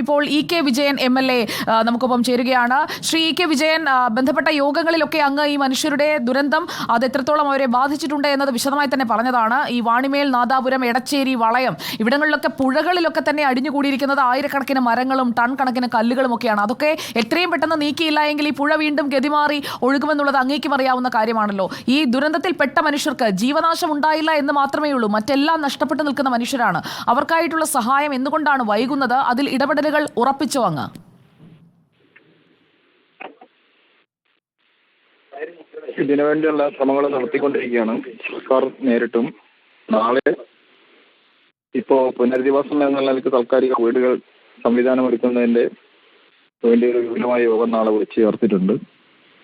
ഇപ്പോൾ E K Vijayan M L A നമുക്കൊപ്പം ചേരുകയാണ്. ശ്രീ ഇ കെ വിജയൻ ബന്ധപ്പെട്ട യോഗങ്ങളിലൊക്കെ അങ്ങ് ഈ മനുഷ്യരുടെ ദുരന്തം അത് എത്രത്തോളം അവരെ ബാധിച്ചിട്ടുണ്ട് എന്നത് വിശദമായി തന്നെ പറഞ്ഞതാണ്. ഈ വാണിമേൽ നാദാപുരം എടച്ചേരി വളയം ഇവിടങ്ങളിലൊക്കെ പുഴകളിലൊക്കെ തന്നെ അടിഞ്ഞുകൂടിയിരിക്കുന്നത് ആയിരക്കണക്കിന് മരങ്ങളും ടൺ കണക്കിന് കല്ലുകളും ഒക്കെയാണ്. അതൊക്കെ എത്രയും പെട്ടെന്ന് നീക്കിയില്ല എങ്കിൽ ഈ പുഴ വീണ്ടും ഗതിമാറി ഒഴുകുമെന്നുള്ളത് അങ്ങേക്കും അറിയാവുന്ന കാര്യമാണല്ലോ. ഈ ദുരന്തത്തിൽ പെട്ട മനുഷ്യർക്ക് ജീവനാശം ഉണ്ടായില്ല എന്ന് മാത്രമേ ഉള്ളൂ മറ്റെല്ലാം നഷ്ടപ്പെട്ടു നിൽക്കുന്ന മനുഷ്യരാണ്. അവർക്കായിട്ടുള്ള സഹായം എന്തുകൊണ്ടാണ് വൈകുന്നത്? അതിൽ ഇടപെടലുകൾ ഉറപ്പിച്ചോ അങ്ങ്. ഇതിനുവേണ്ടിയുള്ള ശ്രമങ്ങൾ നടത്തിക്കൊണ്ടിരിക്കുകയാണ്. സർക്കാർ നേരിട്ടും. നാളെ ഇപ്പോ പുനരധിവാസം എന്ന നിലയ്ക്ക് താൽക്കാലിക വീടുകൾ സംവിധാനം ഒരുക്കുന്നതിന്റെ വേണ്ടി ഒരു വിപുലമായ യോഗം നാളെ വിളിച്ച് ചേർത്തിട്ടുണ്ട്.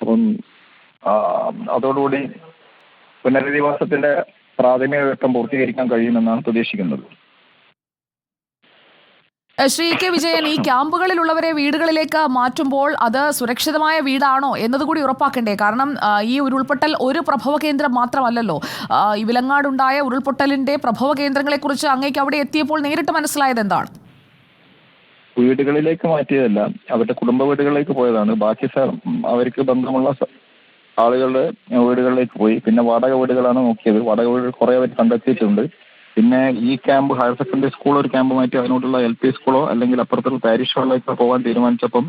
അപ്പം അതോടുകൂടി പുനരധിവാസത്തിന്റെ പ്രാഥമിക ഘട്ടം പൂർത്തീകരിക്കാൻ കഴിയുമെന്നാണ് പ്രതീക്ഷിക്കുന്നത്. ശ്രീ കെ വിജയൻ ഈ ക്യാമ്പുകളിലുള്ളവരെ വീടുകളിലേക്ക് മാറ്റുമ്പോൾ അത് സുരക്ഷിതമായ വീടാണോ എന്നതുകൂടി ഉറപ്പാക്കണ്ടേ? കാരണം ഈ ഉരുൾപൊട്ടൽ ഒരു പ്രഭവ കേന്ദ്രം മാത്രമല്ലല്ലോ. ഈ വിലങ്ങാടുണ്ടായ ഉരുൾപൊട്ടലിന്റെ പ്രഭവ കേന്ദ്രങ്ങളെക്കുറിച്ച് അങ്ങേക്ക് അവിടെ എത്തിയപ്പോൾ നേരിട്ട് മനസ്സിലായത് എന്താണ്? വീടുകളിലേക്ക് മാറ്റിയതല്ല അവരുടെ കുടുംബ വീടുകളിലേക്ക് പോയതാണ്. ബാക്കി അവർക്ക് ബന്ധമുള്ള ആളുകളുടെ വീടുകളിലേക്ക് പോയി. പിന്നെ വാടക വീടുകളാണ് നോക്കിയത്. വാടക വീടുകൾ കുറെ അവർ കണ്ടെത്തിയിട്ടുണ്ട്. പിന്നെ ഈ ക്യാമ്പ് ഹയർ സെക്കൻഡറി സ്കൂൾ ഒരു ക്യാമ്പ് മാറ്റി അതിനോടുള്ള എൽ പി സ്കൂളോ അല്ലെങ്കിൽ അപ്പുറത്തുള്ള പാരിഷ് ഹാളിലേക്കോ പോകാൻ തീരുമാനിച്ചപ്പം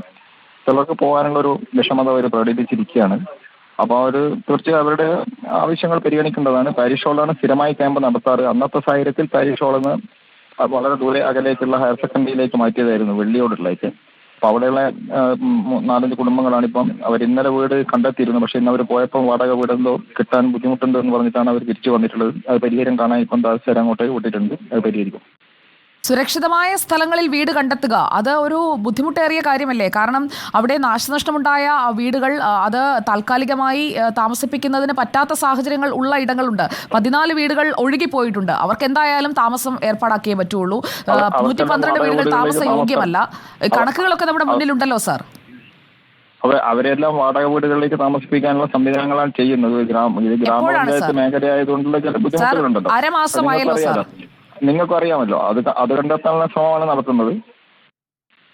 ചിലർക്ക് പോകാനുള്ള ഒരു വിഷമത അവർ പ്രകടിപ്പിച്ചിരിക്കുകയാണ്. അപ്പോൾ അവർ തീർച്ചയായും അവരുടെ ആവശ്യങ്ങൾ പരിഗണിക്കേണ്ടതാണ്. പാരിഷ് ഹോളാണ് സ്ഥിരമായി ക്യാമ്പ് നടത്താറ്. അന്നത്തെ സാഹചര്യത്തിൽ പാരിഷ് ഹാളിൽ നിന്ന് വളരെ ദൂരെ അകലേക്കുള്ള ഹയർ സെക്കൻഡറിയിലേക്ക് മാറ്റിയതായിരുന്നു വെള്ളിയോടുള്ളേക്ക് അപ്പൊ അവിടെയുള്ള നാലഞ്ച് കുടുംബങ്ങളാണ് ഇപ്പം അവർ ഇന്നലെ വീട് കണ്ടെത്തിയിരുന്നു. പക്ഷെ ഇന്ന് അവർ പോയപ്പോൾ വാടക വീടെന്തോ കിട്ടാൻ ബുദ്ധിമുട്ടുണ്ട് എന്ന് പറഞ്ഞിട്ടാണ് അവർ തിരിച്ചു വന്നിട്ടുള്ളത്. അത് പരിഹാരം കാണാൻ ഇപ്പം താഴ്ച അങ്ങോട്ടേക്ക് വിട്ടിട്ടുണ്ട്. അത് പരിഹരിക്കും. സുരക്ഷിതമായ സ്ഥലങ്ങളിൽ വീട് കണ്ടെത്തുക. അത് ഒരു ബുദ്ധിമുട്ടേറിയ കാര്യമല്ലേ? കാരണം അവിടെ നാശനഷ്ടമുണ്ടായ വീടുകൾ അത് താൽക്കാലികമായി താമസിപ്പിക്കുന്നതിന് പറ്റാത്ത സാഹചര്യങ്ങൾ ഉള്ള ഇടങ്ങളുണ്ട്. പതിനാല് വീടുകൾ ഒഴുകിപ്പോയിട്ടുണ്ട്. അവർക്ക് എന്തായാലും താമസം ഏർപ്പാടാക്കിയേ പറ്റുള്ളൂ. നൂറ്റി പന്ത്രണ്ട് വീടുകൾ വാടക താമസ യോഗ്യമല്ല. കണക്കുകളൊക്കെ നമ്മുടെ മുന്നിലുണ്ടല്ലോ സാർ. അവ അവരെല്ലാം വാടക വീടുകളിലേക്ക് താമസിപ്പിക്കാനുള്ള സംവിധാനങ്ങളാണ് ചെയ്യുന്നത്. ഗ്രാമ ഇത് ഗ്രാമപഞ്ചായത്ത്? മേഖലയായതുകൊണ്ടുള്ള ചില ബുദ്ധിമുട്ടുകളുണ്ടല്ലോ. അരമാസമായല്ലോ സാർ. നിങ്ങൾക്കും അറിയാമല്ലോ അത് അത് കണ്ടെത്താനുള്ള ശ്രമമാണ് നടത്തുന്നത്.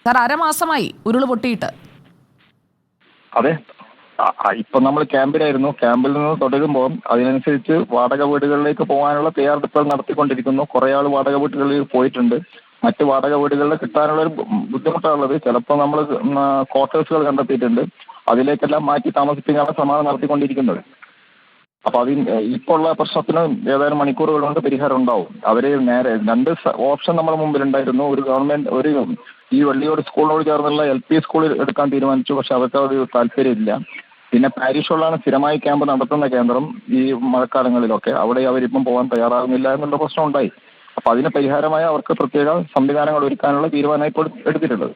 സാർ അരമാസമായി ഉരുൾ പൊട്ടിയിട്ട്. അതെ. ഇപ്പൊ നമ്മൾ ക്യാമ്പിലായിരുന്നു. ക്യാമ്പിൽ നിന്ന് തുടരുമ്പോൾ അതിനനുസരിച്ച് വാടക വീടുകളിലേക്ക് പോകാനുള്ള തയ്യാറെടുപ്പുകൾ നടത്തിക്കൊണ്ടിരിക്കുന്നു. കുറെ ആൾ വാടക വീടുകളിൽ പോയിട്ടുണ്ട്. മറ്റ് വാടക വീടുകളിൽ കിട്ടാനുള്ള ഒരു ബുദ്ധിമുട്ടാണുള്ളത് ചിലപ്പോൾ നമ്മൾ ക്വാർട്ടേഴ്സുകൾ കണ്ടെത്തിയിട്ടുണ്ട്. അതിലേക്കെല്ലാം മാറ്റി താമസിപ്പിക്കാനുള്ള ശ്രമമാണ് നടത്തിക്കൊണ്ടിരിക്കുന്നത്. അപ്പൊ അതിൽ ഇപ്പോൾ ഉള്ള പ്രശ്നത്തിന് ഏതാനും മണിക്കൂറുകൾ കൊണ്ട് പരിഹാരം ഉണ്ടാവും അവർ നേരെ രണ്ട് ഓപ്ഷൻ നമ്മുടെ മുമ്പിൽ ഉണ്ടായിരുന്നു ഒരു ഗവൺമെന്റ് ഒരു ഈ വള്ളിയോട് സ്കൂളിനോട് ചേർന്നുള്ള എൽ പി സ്കൂളിൽ എടുക്കാൻ തീരുമാനിച്ചു പക്ഷെ അവർക്ക് അത് താല്പര്യമില്ല. പിന്നെ പാരീഷുകളാണ് സ്ഥിരമായി ക്യാമ്പ് നടത്തുന്ന കേന്ദ്രം ഈ മഴക്കാലങ്ങളിലൊക്കെ. അവിടെ അവരിപ്പം പോകാൻ തയ്യാറാകുന്നില്ല എന്നുള്ള പ്രശ്നം ഉണ്ടായി അപ്പൊ അതിന് പരിഹാരമായി അവർക്ക് പ്രത്യേക സംവിധാനങ്ങൾ ഒരുക്കാനുള്ള തീരുമാനമായി ഇപ്പോൾ എടുത്തിട്ടുള്ളത്.